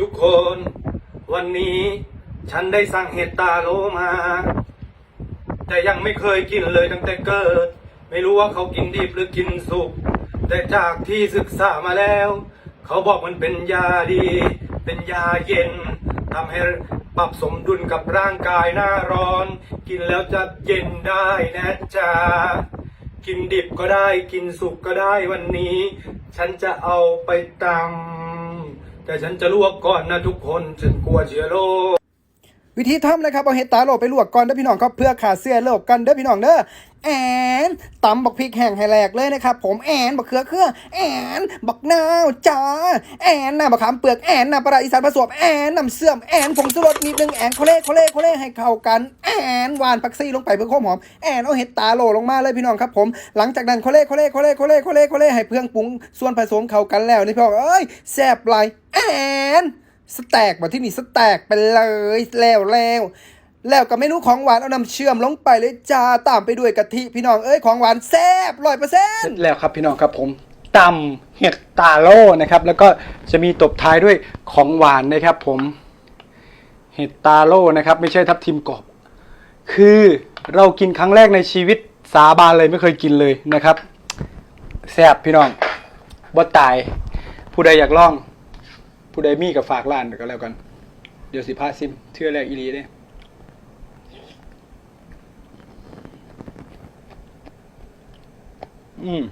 ทุกคนวันนี้ฉันได้สั่งเห็ดตาโลมา แต่ยังไม่เคยกินเลยตั้งแต่เกิด ไม่รู้ว่าเขากินดิบหรือกินสุก แต่จากที่ศึกษามาแล้ว เขาบอกมันเป็นยาดี เป็นยาเย็นทำให้ปรับสมดุลกับร่างกายหน้าร้อน กินแล้วจะเย็นได้นะจ๊ะกินดิบก็ได้กินสุกก็ได้วันนี้ ฉันจะเอาไปตำ แต่ฉันจะลวกก่อนนะทุกคน ฉันกลัวเชื้อโรค วิธีทำนะครับเอาเห็ดตาโลไปลวกก่อนเด้อพี่น้องครับเพื่อขาเสื้อโลกกันเด้อพี่น้องเด้อแอนตำบักพริกแห้งให้แหลกเลยนะครับผมแอนบักเขือเครือแอนบักนาวจ้าแอนน้ำบักขามเปลือกแอนน้ำปลาร้าอีสานผสมแอนน้ำเสื่อมแอนผงชูรสนิดนึงแอนโคเล่โคเล่โคเล่ให้เข้ากันแอนหวานผักซี่ลงไปเพื่อความหอมแอนเอาเห็ดตาโลลงมาเลยพี่น้องครับผมหลังจากนั้นโคเล่โคเล่โคเล่โคเล่โคเล่โคเล่ให้เพื่องปรุงส่วนผสมเข้ากันแล้วนี่พี่น้องเอ้ยแซ่บไหลแอน สแต็กมาที่นี่สแต็กไปเลยแล้วแล้วแล้วกับเมนูของหวานเอาน้ำเชื่อมลงไปเลยจ้าตามไปด้วยกะทิพี่น้องเอ้ยของหวานแซ่บร้อยเปอร์เซ็นต์แล้วครับพี่น้องครับผมตำเห็ดตาโล่นะครับแล้วก็จะมีตบท้ายด้วยของหวานนะครับผมเห็ดตาโล่นะครับไม่ใช่ทับทิมกรอบคือเรากินครั้งแรกในชีวิตสาบานเลยไม่เคยกินเลยนะครับแซ่บพี่น้องบ่ตาย ผู้ใดอยากลอง ผู้ใดมีกับฝากร้านก็แล้วกัน เดี๋ยวสิพาซิมเทื่อแรกอีรีเนี่ยอืม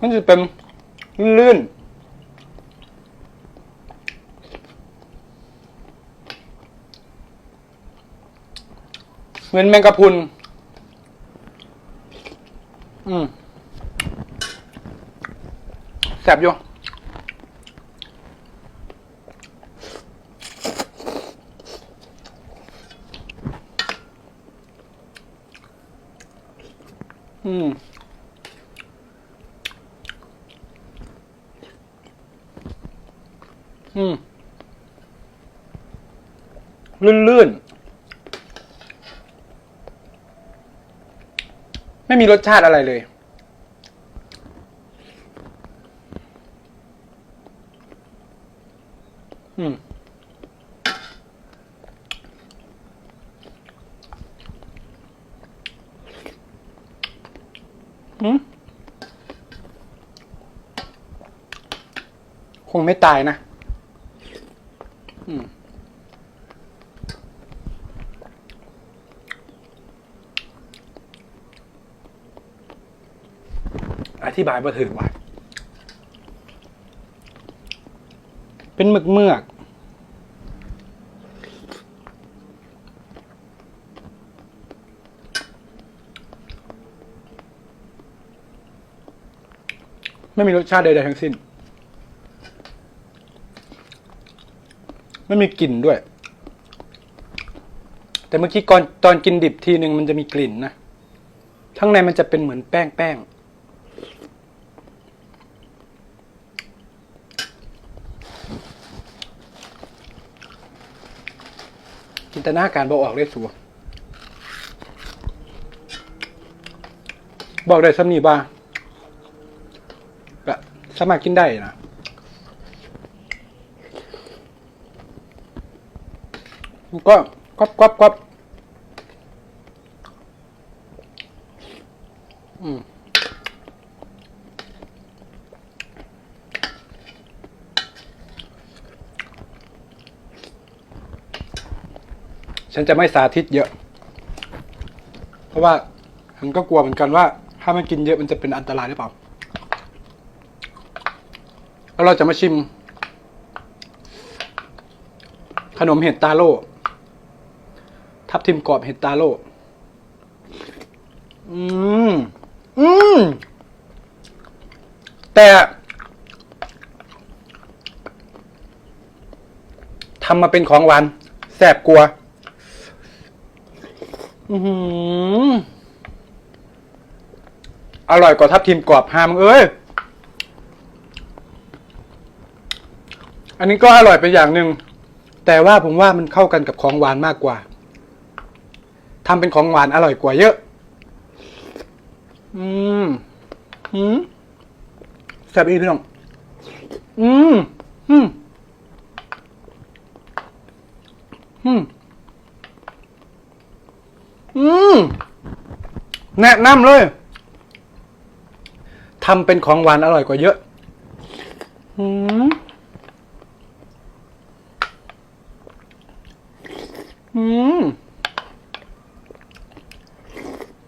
มันจะเป็นลื่น เหมือนแมงกะพรุน อืมแสบอยู่อืมอืมลื่นๆ ไม่มีรสชาติอะไรเลย อืมคงไม่ตายนะ อืม อธิบายมาถึงว่าเป็นหมึกเมือก ไม่มีรสชาติใดๆทั้งสิ้น ไม่มีกลิ่นด้วย แต่เมื่อกี้ก่อนตอนกินดิบทีหนึ่งมันจะมีกลิ่นนะ ข้างในมันจะเป็นเหมือนแป้งแป้ง จินตนาการบอกออกได้สัวบอกได้สำนีบ้าก็สามารถกินได้นะก็ก๊อบก๊อบก๊อบอืม ฉันจะไม่สาธิตเยอะ เพราะว่าฉันก็กลัวเหมือนกันว่า ถ้ามันกินเยอะมันจะเป็นอันตรายหรือเปล่า แล้วเราจะมาชิม ขนมเห็ดตาโล่ทับทิมกรอบเห็ดตาโล่อืม อืม แต่ทำมาเป็นของหวาน แสบกลัว อืออร่อยกว่าทับทิมกรอบฮามเอ้ย อันนี้ก็อร่อยไปอย่างหนึ่ง แต่ว่าผมว่ามันเข้ากันกับของหวานมากกว่า ทำเป็นของหวานอร่อยกว่าเยอะ อืม อืมแซ่บอีพี่น้อง อืม อืม อืม อืมแนะนำเลยทำเป็นของหวานอร่อยกว่าเยอะอืมอืม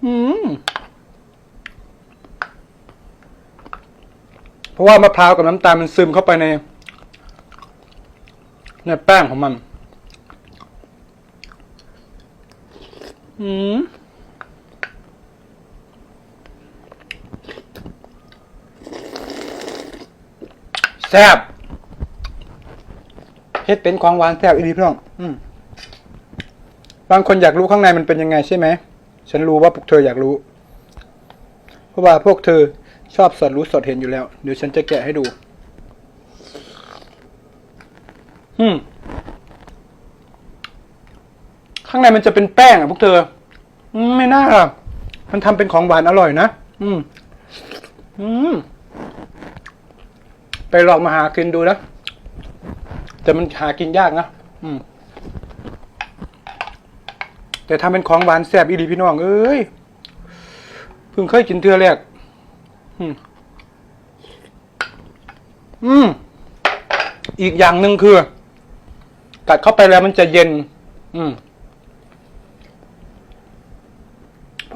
อืมเพราะว่ามะพร้าวกับน้ำตาลมันซึมเข้าไปใน ในแป้งของมัน อืมแซ่บเฮ็ดเป็นของหวานแซ่บอีดีพี่น้องอืมบางคนอยากรู้ข้างในมันเป็นยังไงใช่ไหม ฉันรู้ว่าพวกเธออยากรู้ เพราะว่าพวกเธอชอบสดรู้สดเห็นอยู่แล้ว เดี๋ยวฉันจะแกะให้ดู อืม ข้างในมันจะเป็นแป้งอะพวกเธอ อืมไม่น่าอะมันทำเป็นของหวานอร่อยนะ อืม อืม ไปลองมาหากินดูนะแต่มันหากินยากนะ อืม แต่ทำเป็นของหวานแซ่บอีดีพี่น้อง เอ้ย เพิ่งเคยกินเทือแรก อืม อืม อีกอย่างหนึ่งคือ กัดเข้าไปแล้วมันจะเย็น อืม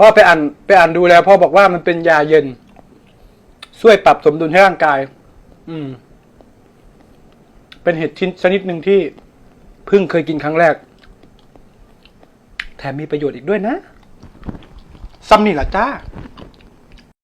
พ่อไปอ่านไปอ่านดูแล้วพ่อบอกว่ามันเป็นยาเย็น ช่วยปรับสมดุลให้ร่างกาย อืม เป็นเห็ดชิ้นชนิดหนึ่งที่เพิ่งเคยกินครั้งแรก แถมมีประโยชน์อีกด้วยนะซัมนี่ล่ะจ้า